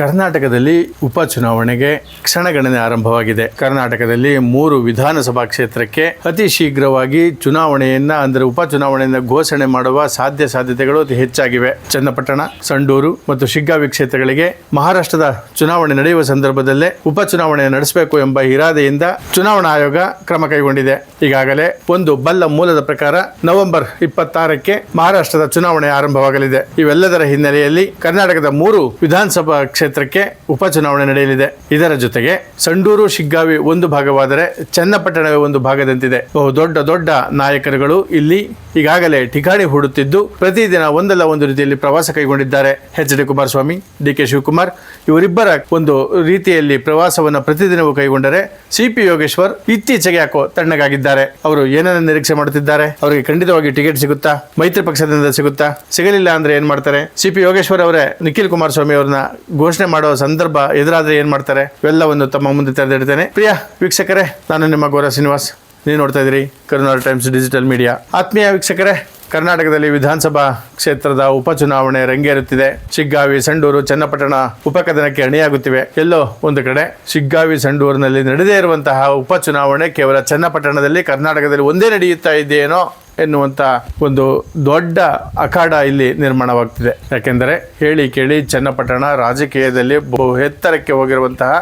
ಕರ್ನಾಟಕದಲ್ಲಿ ಉಪಚುನಾವಣೆಗೆ ಕ್ಷಣಗಣನೆ ಆರಂಭವಾಗಿದೆ. ಕರ್ನಾಟಕದಲ್ಲಿ ಮೂರು ವಿಧಾನಸಭಾ ಕ್ಷೇತ್ರಕ್ಕೆ ಅತಿ ಶೀಘ್ರವಾಗಿ ಚುನಾವಣೆಯನ್ನ, ಅಂದರೆ ಉಪಚುನಾವಣೆಯನ್ನ ಘೋಷಣೆ ಮಾಡುವ ಸಾಧ್ಯ ಸಾಧ್ಯತೆಗಳು ಅತಿ ಹೆಚ್ಚಾಗಿವೆ. ಚನ್ನಪಟ್ಟಣ, ಸಂಡೂರು ಮತ್ತು ಶಿಗ್ಗಾವಿ ಕ್ಷೇತ್ರಗಳಿಗೆ ಮಹಾರಾಷ್ಟ್ರದ ಚುನಾವಣೆ ನಡೆಯುವ ಸಂದರ್ಭದಲ್ಲೇ ಉಪಚುನಾವಣೆ ನಡೆಸಬೇಕು ಎಂಬ ಇರಾದೆಯಿಂದ ಚುನಾವಣಾ ಆಯೋಗ ಕ್ರಮ ಕೈಗೊಂಡಿದೆ. ಈಗಾಗಲೇ ಒಂದು ಬಲ್ಲ ಮೂಲದ ಪ್ರಕಾರ ನವೆಂಬರ್ ಇಪ್ಪತ್ತಾರಕ್ಕೆ ಮಹಾರಾಷ್ಟ್ರದ ಚುನಾವಣೆ ಆರಂಭವಾಗಲಿದೆ. ಇವೆಲ್ಲದರ ಹಿನ್ನೆಲೆಯಲ್ಲಿ ಕರ್ನಾಟಕದ ಮೂರು ವಿಧಾನಸಭಾ ಕ್ಷೇತ್ರಕ್ಕೆ ಉಪಚುನಾವಣೆ ನಡೆಯಲಿದೆ. ಇದರ ಜೊತೆಗೆ ಸಂಡೂರು, ಶಿಗ್ಗಾವಿ ಒಂದು ಭಾಗವಾದರೆ ಚನ್ನಪಟ್ಟಣವೇ ಒಂದು ಭಾಗದಂತಿದೆ. ಬಹು ದೊಡ್ಡ ದೊಡ್ಡ ನಾಯಕರುಗಳು ಇಲ್ಲಿ ಈಗಾಗಲೇ ಠಿಕಾಣಿ ಹೂಡುತ್ತಿದ್ದು ಪ್ರತಿದಿನ ಒಂದಲ್ಲ ಒಂದು ರೀತಿಯಲ್ಲಿ ಪ್ರವಾಸ ಕೈಗೊಂಡಿದ್ದಾರೆ. H D Kumaraswamy D K Shivakumar ಇವರಿಬ್ಬರ ಒಂದು ರೀತಿಯಲ್ಲಿ ಪ್ರವಾಸವನ್ನು ಪ್ರತಿದಿನವೂ ಕೈಗೊಂಡರೆ ಸಿ ಪಿ ಯೋಗೇಶ್ವರ್ ಇತ್ತೀಚೆಗೆ ಯಾಕೋ ತಣ್ಣಗಾಗಿದ್ದಾರೆ. ಅವರು ಏನನ್ನ ನಿರೀಕ್ಷೆ ಮಾಡುತ್ತಿದ್ದಾರೆ? ಅವರಿಗೆ ಖಂಡಿತವಾಗಿ ಟಿಕೆಟ್ ಸಿಗುತ್ತಾ? ಮೈತ್ರಿ ಪಕ್ಷದಿಂದ ಸಿಗುತ್ತಾ? ಸಿಗಲಿಲ್ಲ ಅಂದ್ರೆ ಏನ್ ಮಾಡ್ತಾರೆ? ಸಿ ಪಿ ಯೋಗೇಶ್ವರ್ ಅವರೇ, ನಿಖಿಲ್ ಕುಮಾರಸ್ವಾಮಿ ಅವ್ರನ್ನ ಘೋಷಣೆ ಮಾಡುವ ಸಂದರ್ಭ ಎದುರಾದ್ರೆ ಏನ್ ಮಾಡ್ತಾರೆ? ಇವೆಲ್ಲವನ್ನು ತಮ್ಮ ಮುಂದೆ ತೆರೆದಿಡ್ತೇನೆ. ಪ್ರಿಯ ವೀಕ್ಷಕರೇ, ನಾನು ನಿಮ್ಮ ಗೌರ ಶ್ರೀನಿವಾಸ್. ನೀವು ನೋಡ್ತಾ ಇದ್ದೀರಿ ಕರ್ನಾಟಕ ಟೈಮ್ಸ್ ಡಿಜಿಟಲ್ ಮೀಡಿಯಾ. ಆತ್ಮೀಯ ವೀಕ್ಷಕರೇ, ಕರ್ನಾಟಕದಲ್ಲಿ ವಿಧಾನಸಭಾ ಕ್ಷೇತ್ರದ ಉಪಚುನಾವಣೆ ರಂಗೇರುತ್ತಿದೆ. ಶಿಗ್ಗಾವಿ, ಸಂಡೂರು, ಚನ್ನಪಟ್ಟಣ ಉಪಕದನಕ್ಕೆ ಅಣಿಯಾಗುತ್ತಿವೆ. ಎಲ್ಲೋ ಒಂದು ಕಡೆ ಶಿಗ್ಗಾವಿ, ಸಂಡೂರಿನಲ್ಲಿ ನಡೆದೇ ಇರುವಂತಹ ಉಪಚುನಾವಣೆ ಕೇವಲ ಚನ್ನಪಟ್ಟಣದಲ್ಲಿ, ಕರ್ನಾಟಕದಲ್ಲಿ ಒಂದೇ ನಡೆಯುತ್ತಾ ಇದೆಯೇನೋ ಎನ್ನುವಂಥ ಒಂದು ದೊಡ್ಡ ಅಖಾಡ ಇಲ್ಲಿ ನಿರ್ಮಾಣವಾಗ್ತಿದೆ. ಯಾಕೆಂದರೆ ಹೇಳಿ ಕೇಳಿ ಚನ್ನಪಟ್ಟಣ ರಾಜಕೀಯದಲ್ಲಿ ಬಹು ಎತ್ತರಕ್ಕೆ ಹೋಗಿರುವಂತಹ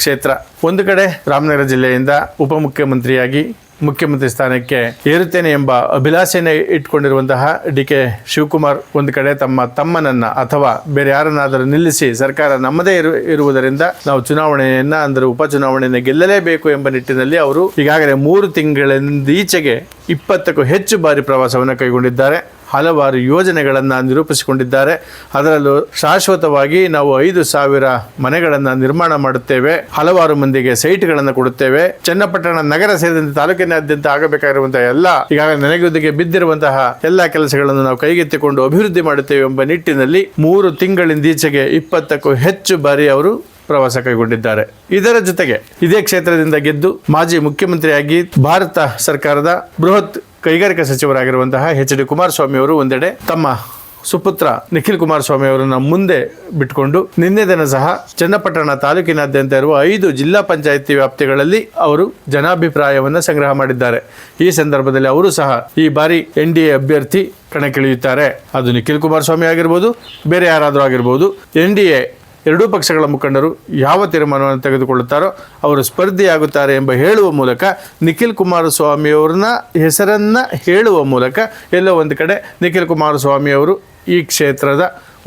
ಕ್ಷೇತ್ರ. ಒಂದು ಕಡೆ ರಾಮನಗರ ಜಿಲ್ಲೆಯಿಂದ ಉಪಮುಖ್ಯಮಂತ್ರಿಯಾಗಿ ಮುಖ್ಯಮಂತ್ರಿ ಸ್ಥಾನಕ್ಕೆ ಏರುತ್ತೇನೆ ಎಂಬ ಅಭಿಲಾಷೆಯನ್ನು ಇಟ್ಕೊಂಡಿರುವಂತಹ ಡಿ ಕೆ ಶಿವಕುಮಾರ್ ಒಂದು ಕಡೆ ತಮ್ಮ ತಮ್ಮನನ್ನ ಅಥವಾ ಬೇರೆ ಯಾರನ್ನಾದರೂ ನಿಲ್ಲಿಸಿ ಸರ್ಕಾರ ನಮ್ಮದೇ ಇರು ಇರುವುದರಿಂದ ನಾವು ಚುನಾವಣೆಯನ್ನ ಅಂದರೆ ಉಪಚುನಾವಣೆಯನ್ನು ಗೆಲ್ಲಲೇಬೇಕು ಎಂಬ ನಿಟ್ಟಿನಲ್ಲಿ ಅವರು ಈಗಾಗಲೇ ಮೂರು ತಿಂಗಳಿಂದ ಈಚೆಗೆ ಇಪ್ಪತ್ತಕ್ಕೂ ಹೆಚ್ಚು ಬಾರಿ ಪ್ರವಾಸವನ್ನು ಕೈಗೊಂಡಿದ್ದಾರೆ. ಹಲವಾರು ಯೋಜನೆಗಳನ್ನು ನಿರೂಪಿಸಿಕೊಂಡಿದ್ದಾರೆ. ಅದರಲ್ಲೂ ಶಾಶ್ವತವಾಗಿ ನಾವು ಐದು ಸಾವಿರ ಮನೆಗಳನ್ನು ನಿರ್ಮಾಣ ಮಾಡುತ್ತೇವೆ. ಹಲವಾರು ಮಂದಿಗೆ ಸೈಟ್ಗಳನ್ನು ಕೊಡುತ್ತೇವೆ. ಚನ್ನಪಟ್ಟಣ ನಗರ ಸೇರಿದಂತೆ ತಾಲೂಕಿನಾದ್ಯಂತ ಆಗಬೇಕಾಗಿರುವಂತಹ ಎಲ್ಲ, ಈಗಾಗಲೇ ನೆನೆಗುದಿಗೆ ಬಿದ್ದಿರುವಂತಹ ಎಲ್ಲ ಕೆಲಸಗಳನ್ನು ನಾವು ಕೈಗೆತ್ತಿಕೊಂಡು ಅಭಿವೃದ್ಧಿ ಮಾಡುತ್ತೇವೆ ಎಂಬ ನಿಟ್ಟಿನಲ್ಲಿ ಮೂರು ತಿಂಗಳಿಂದೀಚೆಗೆ ಇಪ್ಪತ್ತಕ್ಕೂ ಹೆಚ್ಚು ಬಾರಿ ಅವರು ಪ್ರವಾಸ ಕೈಗೊಂಡಿದ್ದಾರೆ. ಇದರ ಜೊತೆಗೆ ಇದೇ ಕ್ಷೇತ್ರದಿಂದ ಗೆದ್ದು ಮಾಜಿ ಮುಖ್ಯಮಂತ್ರಿಯಾಗಿ ಭಾರತ ಸರ್ಕಾರದ ಬೃಹತ್ ಕೈಗಾರಿಕಾ ಸಚಿವರಾಗಿರುವಂತಹ ಎಚ್ ಡಿ ಕುಮಾರಸ್ವಾಮಿ ಅವರು ಒಂದೆಡೆ ತಮ್ಮ ಸುಪುತ್ರ ನಿಖಿಲ್ ಕುಮಾರಸ್ವಾಮಿ ಅವರನ್ನ ಮುಂದೆ ಬಿಟ್ಟುಕೊಂಡು ನಿನ್ನೆ ದಿನ ಸಹ ಚನ್ನಪಟ್ಟಣ ತಾಲೂಕಿನಾದ್ಯಂತ ಇರುವ ಐದು ಜಿಲ್ಲಾ ಪಂಚಾಯಿತಿ ವ್ಯಾಪ್ತಿಗಳಲ್ಲಿ ಅವರು ಜನಾಭಿಪ್ರಾಯವನ್ನು ಸಂಗ್ರಹ ಮಾಡಿದ್ದಾರೆ. ಈ ಸಂದರ್ಭದಲ್ಲಿ ಅವರು ಸಹ ಈ ಬಾರಿ ಎನ್ ಡಿ ಎ ಅಭ್ಯರ್ಥಿ ಕಣಕ್ಕಿಳಿಯುತ್ತಾರೆ. ಅದು ನಿಖಿಲ್ ಕುಮಾರಸ್ವಾಮಿ ಆಗಿರ್ಬೋದು, ಬೇರೆ ಯಾರಾದರೂ ಆಗಿರ್ಬೋದು, ಎನ್ ಡಿ ಎ ಎರಡೂ ಪಕ್ಷಗಳ ಮುಖಂಡರು ಯಾವ ತೀರ್ಮಾನವನ್ನು ತೆಗೆದುಕೊಳ್ಳುತ್ತಾರೋ ಅವರು ಸ್ಪರ್ಧಿಯಾಗುತ್ತಾರೆ ಎಂಬ ಹೇಳುವ ಮೂಲಕ ನಿಖಿಲ್ ಕುಮಾರಸ್ವಾಮಿಯವ್ರನ್ನ ಹೆಸರನ್ನು ಹೇಳುವ ಮೂಲಕ ಎಲ್ಲೋ ಒಂದು ಕಡೆ ನಿಖಿಲ್ ಕುಮಾರಸ್ವಾಮಿಯವರು ಈ ಕ್ಷೇತ್ರದ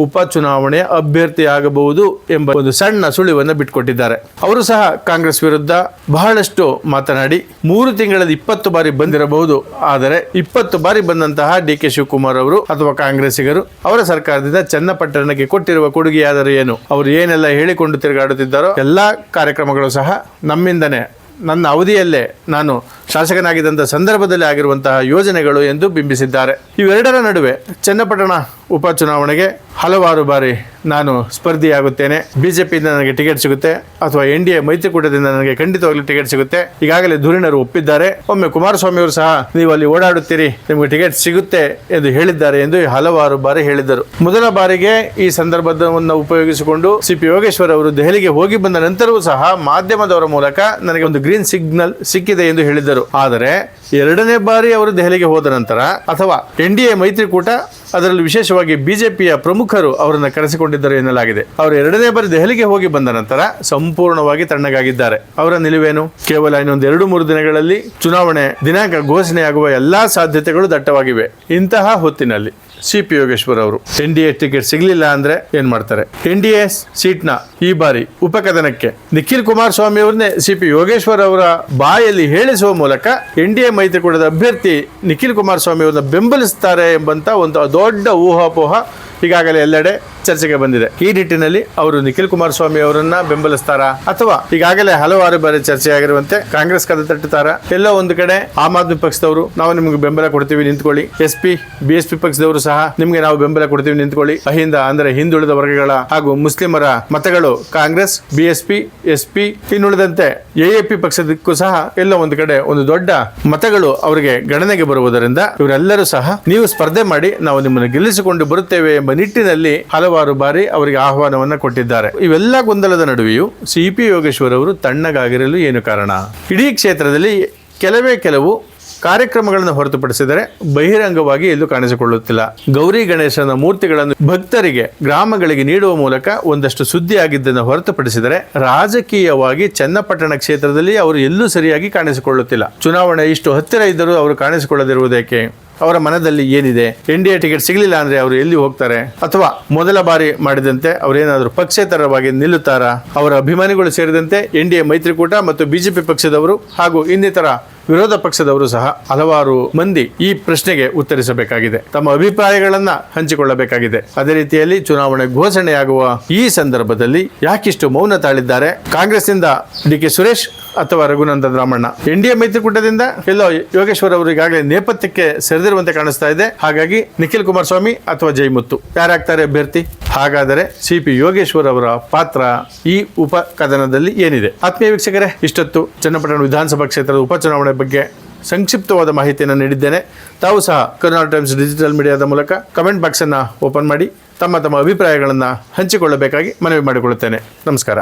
ಉಪಚುನಾವಣೆಯ ಅಭ್ಯರ್ಥಿಯಾಗಬಹುದು ಎಂಬ ಒಂದು ಸಣ್ಣ ಸುಳಿವನ್ನು ಬಿಟ್ಟುಕೊಟ್ಟಿದ್ದಾರೆ ಅವರು ಸಹ ಕಾಂಗ್ರೆಸ್ ವಿರುದ್ಧ ಬಹಳಷ್ಟು ಮಾತನಾಡಿ, ಮೂರು ತಿಂಗಳಲ್ಲಿ ಇಪ್ಪತ್ತು ಬಾರಿ ಬಂದಿರಬಹುದು. ಆದರೆ ಇಪ್ಪತ್ತು ಬಾರಿ ಬಂದಂತಹ ಡಿ ಕೆ ಶಿವಕುಮಾರ್ ಅವರು ಅಥವಾ ಕಾಂಗ್ರೆಸ್ಸಿಗರು ಅವರ ಸರ್ಕಾರದಿಂದ ಚನ್ನಪಟ್ಟಣಕ್ಕೆ ಕೊಟ್ಟಿರುವ ಕೊಡುಗೆಯಾದರೂ ಏನು? ಅವರು ಏನೆಲ್ಲ ಹೇಳಿಕೊಂಡು ತಿರುಗಾಡುತ್ತಿದ್ದಾರೋ, ಎಲ್ಲಾ ಕಾರ್ಯಕ್ರಮಗಳು ಸಹ ನಮ್ಮಿಂದನೇ ನನ್ನ ಅವಧಿಯಲ್ಲೇ ನಾನು ಶಾಸಕನಾಗಿದ್ದಂಥ ಸಂದರ್ಭದಲ್ಲಿ ಆಗಿರುವಂತಹ ಯೋಜನೆಗಳು ಎಂದು ಬಿಂಬಿಸಿದ್ದಾರೆ. ಇವೆರಡರ ನಡುವೆ ಚನ್ನಪಟ್ಟಣ ಉಪಚುನಾವಣೆಗೆ ಹಲವಾರು ಬಾರಿ ನಾನು ಸ್ಪರ್ಧಿಯಾಗುತ್ತೇನೆ. ಬಿಜೆಪಿಯಿಂದ ನನಗೆ ಟಿಕೆಟ್ ಸಿಗುತ್ತೆ, ಅಥವಾ ಎನ್ ಡಿ ಎ ಮೈತ್ರಿಕೂಟದಿಂದ ನನಗೆ ಖಂಡಿತವಾಗ್ಲೂ ಟಿಕೆಟ್ ಸಿಗುತ್ತೆ. ಈಗಾಗಲೇ ಧುರೀಣರು ಒಪ್ಪಿದ್ದಾರೆ. ಒಮ್ಮೆ ಕುಮಾರಸ್ವಾಮಿ ಅವರು ಸಹ, ನೀವು ಅಲ್ಲಿ ಓಡಾಡುತ್ತೀರಿ, ನಿಮಗೆ ಟಿಕೆಟ್ ಸಿಗುತ್ತೆ ಎಂದು ಹೇಳಿದ್ದಾರೆ ಎಂದು ಹಲವಾರು ಬಾರಿ ಹೇಳಿದ್ದರು ಮೊದಲ ಬಾರಿಗೆ ಈ ಸಂದರ್ಭವನ್ನು ಉಪಯೋಗಿಸಿಕೊಂಡು ಸಿ ಪಿ ಯೋಗೇಶ್ವರ್ ಅವರು ದೆಹಲಿಗೆ ಹೋಗಿ ಬಂದ ನಂತರವೂ ಸಹ ಮಾಧ್ಯಮದವರ ಮೂಲಕ ನನಗೆ ಒಂದು ಗ್ರೀನ್ ಸಿಗ್ನಲ್ ಸಿಕ್ಕಿದೆ ಎಂದು ಹೇಳಿದ್ದರು. ಆದರೆ ಎರಡನೇ ಬಾರಿ ಅವರು ದೆಹಲಿಗೆ ಹೋದ ನಂತರ ಅಥವಾ ಎನ್ ಡಿ ಎ ಮೈತ್ರಿಕೂಟ, ಅದರಲ್ಲಿ ವಿಶೇಷವಾಗಿ ಬಿಜೆಪಿಯ ಪ್ರಮುಖರು ಅವರನ್ನು ಕರೆಸಿಕೊಂಡಿದ್ದರು ಎನ್ನಲಾಗಿದೆ. ಅವರು ಎರಡನೇ ಬಾರಿ ದೆಹಲಿಗೆ ಹೋಗಿ ಬಂದ ನಂತರ ಸಂಪೂರ್ಣವಾಗಿ ತಣ್ಣಗಾಗಿದ್ದಾರೆ. ಅವರ ನಿಲುವೇನು? ಕೇವಲ ಇನ್ನೊಂದು ಎರಡು ಮೂರು ದಿನಗಳಲ್ಲಿ ಚುನಾವಣೆ ದಿನಾಂಕ ಘೋಷಣೆಯಾಗುವ ಎಲ್ಲಾ ಸಾಧ್ಯತೆಗಳು ದಟ್ಟವಾಗಿವೆ. ಇಂತಹ ಹೊತ್ತಿನಲ್ಲಿ ಸಿ ಪಿ ಯೋಗೇಶ್ವರ್ ಅವರು. ಎನ್ ಡಿ ಎ ಟಿಕೆಟ್ ಸಿಗಲಿಲ್ಲ ಅಂದ್ರೆ ಏನ್ ಮಾಡ್ತಾರೆ? ಎನ್ ಡಿ ಎ ಸೀಟ್ನ ಈ ಬಾರಿ ಉಪಕದನಕ್ಕೆ ನಿಖಿಲ್ ಕುಮಾರಸ್ವಾಮಿ ಅವರನ್ನೇ ಸಿ ಪಿ ಯೋಗೇಶ್ವರ್ ಅವರ ಬಾಯಲ್ಲಿ ಹೇಳಿಸುವ ಮೂಲಕ ಎನ್ ಡಿ ಎ ಮೈತ್ರಿಕೂಟದ ಅಭ್ಯರ್ಥಿ ನಿಖಿಲ್ ಕುಮಾರಸ್ವಾಮಿ ಅವರನ್ನ ಬೆಂಬಲಿಸುತ್ತಾರೆ ಎಂಬಂತ ಒಂದು ದೊಡ್ಡ ಊಹಾಪೋಹ ಈಗಾಗಲೇ ಎಲ್ಲೆಡೆ ಚರ್ಚೆಗೆ ಬಂದಿದೆ. ಈ ನಿಟ್ಟಿನಲ್ಲಿ ಅವರು ನಿಖಿಲ್ ಕುಮಾರಸ್ವಾಮಿ ಅವರನ್ನ ಬೆಂಬಲಿಸ್ತಾರಾ? ಅಥವಾ ಈಗಾಗಲೇ ಹಲವಾರು ಬಾರಿ ಚರ್ಚೆಯಾಗಿರುವಂತೆ ಕಾಂಗ್ರೆಸ್ ಕದ ತಟ್ಟುತ್ತಾರ ಎಲ್ಲೋ ಒಂದು ಕಡೆ ಆಮ್ ಆದ್ಮಿ ಪಕ್ಷದವರು, ನಾವು ನಿಮಗೆ ಬೆಂಬಲ ಕೊಡ್ತೀವಿ, ನಿಂತ್ಕೊಳ್ಳಿ. S P, B S P ಪಕ್ಷದವರು ಸಹ ನಿಮಗೆ ನಾವು ಬೆಂಬಲ ಕೊಡ್ತೀವಿ, ನಿಂತ್ಕೊಳ್ಳಿ. ಅಹಿಂದ ಅಂದ್ರೆ ಹಿಂದುಳಿದ ವರ್ಗಗಳ ಹಾಗೂ ಮುಸ್ಲಿಮರ ಮತಗಳು ಕಾಂಗ್ರೆಸ್ ಬಿಎಸ್ಪಿ ಎಸ್ ಪಿ, ಇನ್ನುಳಿದಂತೆ ಎ ಎ ಪಿ ಪಕ್ಷದಕ್ಕೂ ಸಹ ಎಲ್ಲೋ ಒಂದು ಕಡೆ ಒಂದು ದೊಡ್ಡ ಮತಗಳು ಅವರಿಗೆ ಗಣನೆಗೆ ಬರುವುದರಿಂದ ಇವರೆಲ್ಲರೂ ಸಹ ನೀವು ಸ್ಪರ್ಧೆ ಮಾಡಿ ನಾವು ನಿಮ್ಮನ್ನು ಗೆಲ್ಲಿಸಿಕೊಂಡು ಬರುತ್ತೇವೆ ಎಂಬ ನಿಟ್ಟಿನಲ್ಲಿ ಹಲವಾರು ಹಲವಾರು ಬಾರಿ ಅವರಿಗೆ ಆಹ್ವಾನವನ್ನ ಕೊಟ್ಟಿದ್ದಾರೆ. ಇವೆಲ್ಲ ಗೊಂದಲದ ನಡುವೆಯೂ ಸಿ ಪಿ ಯೋಗೇಶ್ವರ್ ಅವರು ತಣ್ಣಗಾಗಿರಲು ಏನು ಕಾರಣ? ಇಡೀ ಕ್ಷೇತ್ರದಲ್ಲಿ ಕೆಲವೇ ಕೆಲವು ಕಾರ್ಯಕ್ರಮಗಳನ್ನು ಹೊರತುಪಡಿಸಿದರೆ ಬಹಿರಂಗವಾಗಿ ಎಲ್ಲೂ ಕಾಣಿಸಿಕೊಳ್ಳುತ್ತಿಲ್ಲ. ಗೌರಿ ಗಣೇಶನ ಮೂರ್ತಿಗಳನ್ನು ಭಕ್ತರಿಗೆ, ಗ್ರಾಮಗಳಿಗೆ ನೀಡುವ ಮೂಲಕ ಒಂದಷ್ಟು ಸುದ್ದಿಯಾಗಿದ್ದನ್ನು ಹೊರತುಪಡಿಸಿದರೆ ರಾಜಕೀಯವಾಗಿ ಚನ್ನಪಟ್ಟಣ ಕ್ಷೇತ್ರದಲ್ಲಿ ಅವರು ಎಲ್ಲೂ ಸರಿಯಾಗಿ ಕಾಣಿಸಿಕೊಳ್ಳುತ್ತಿಲ್ಲ. ಚುನಾವಣೆ ಇಷ್ಟು ಹತ್ತಿರ ಇದ್ದರೂ ಅವರು ಕಾಣಿಸಿಕೊಳ್ಳದಿರುವುದಕ್ಕೆ ಅವರ ಮನದಲ್ಲಿ ಏನಿದೆ? ಎನ್ ಡಿ ಎ ಟಿಕೆಟ್ ಸಿಗಲಿಲ್ಲ ಅಂದ್ರೆ ಅವರು ಎಲ್ಲಿ ಹೋಗ್ತಾರೆ? ಅಥವಾ ಮೊದಲ ಬಾರಿ ಮಾಡಿದಂತೆ ಅವರೇನಾದರೂ ಪಕ್ಷೇತರವಾಗಿ ನಿಲ್ಲುತ್ತಾರಾ? ಅವರ ಅಭಿಮಾನಿಗಳು ಸೇರಿದಂತೆ ಎನ್ ಡಿ ಎ ಮೈತ್ರಿಕೂಟ ಮತ್ತು ಬಿಜೆಪಿ ಪಕ್ಷದವರು ಹಾಗೂ ಇನ್ನಿತರ ವಿರೋಧ ಪಕ್ಷದವರು ಸಹ ಹಲವಾರು ಮಂದಿ ಈ ಪ್ರಶ್ನೆಗೆ ಉತ್ತರಿಸಬೇಕಾಗಿದೆ. ತಮ್ಮ ಅಭಿಪ್ರಾಯಗಳನ್ನ ಹಂಚಿಕೊಳ್ಳಬೇಕಾಗಿದೆ. ಅದೇ ರೀತಿಯಲ್ಲಿ ಚುನಾವಣೆ ಘೋಷಣೆಯಾಗುವ ಈ ಸಂದರ್ಭದಲ್ಲಿ ಯಾಕಿಷ್ಟು ಮೌನ ತಾಳಿದ್ದಾರೆ? ಕಾಂಗ್ರೆಸ್ನಿಂದ ಡಿ ಕೆ ಸುರೇಶ್ ಅಥವಾ ರಘುನಂದನ್ ರಾಮಣ್ಣ? ಎನ್ ಡಿ ಮೈತ್ರಿಕೂಟದಿಂದ ಎಲ್ಲೋ ಯೋಗೇಶ್ವರ್ ಅವರು ಈಗಾಗಲೇ ನೇಪಥ್ಯಕ್ಕೆ ಸೆರೆದಿರುವಂತೆ ಕಾಣಿಸ್ತಾ ಇದೆ. ಹಾಗಾಗಿ ನಿಖಿಲ್ ಕುಮಾರಸ್ವಾಮಿ ಅಥವಾ ಜೈಮುತ್ತು? ಯಾರಾಗ್ತಾರೆ ಅಭ್ಯರ್ಥಿ? ಹಾಗಾದರೆ ಸಿ ಪಿ ಯೋಗೇಶ್ವರ್ ಅವರ ಪಾತ್ರ ಈ ಉಪ ಕದನದಲ್ಲಿ ಏನಿದೆ? ಆತ್ಮೀಯ ವೀಕ್ಷಕರೇ, ಇಷ್ಟೊತ್ತು ಚನ್ನಪಟ್ಟಣ ವಿಧಾನಸಭಾ ಕ್ಷೇತ್ರದ ಉಪಚುನಾವಣೆ ಬಗ್ಗೆ ಸಂಕ್ಷಿಪ್ತವಾದ ಮಾಹಿತಿಯನ್ನು ನೀಡಿದ್ದೇನೆ. ತಾವು ಸಹ ಕರ್ನಾಟಕ ಟೈಮ್ಸ್ ಡಿಜಿಟಲ್ ಮೀಡಿಯಾದ ಮೂಲಕ ಕಮೆಂಟ್ ಬಾಕ್ಸನ್ನು ಓಪನ್ ಮಾಡಿ ತಮ್ಮ ತಮ್ಮ ಅಭಿಪ್ರಾಯಗಳನ್ನು ಹಂಚಿಕೊಳ್ಳಬೇಕಾಗಿ ಮನವಿ ಮಾಡಿಕೊಳ್ಳುತ್ತೇನೆ. ನಮಸ್ಕಾರ.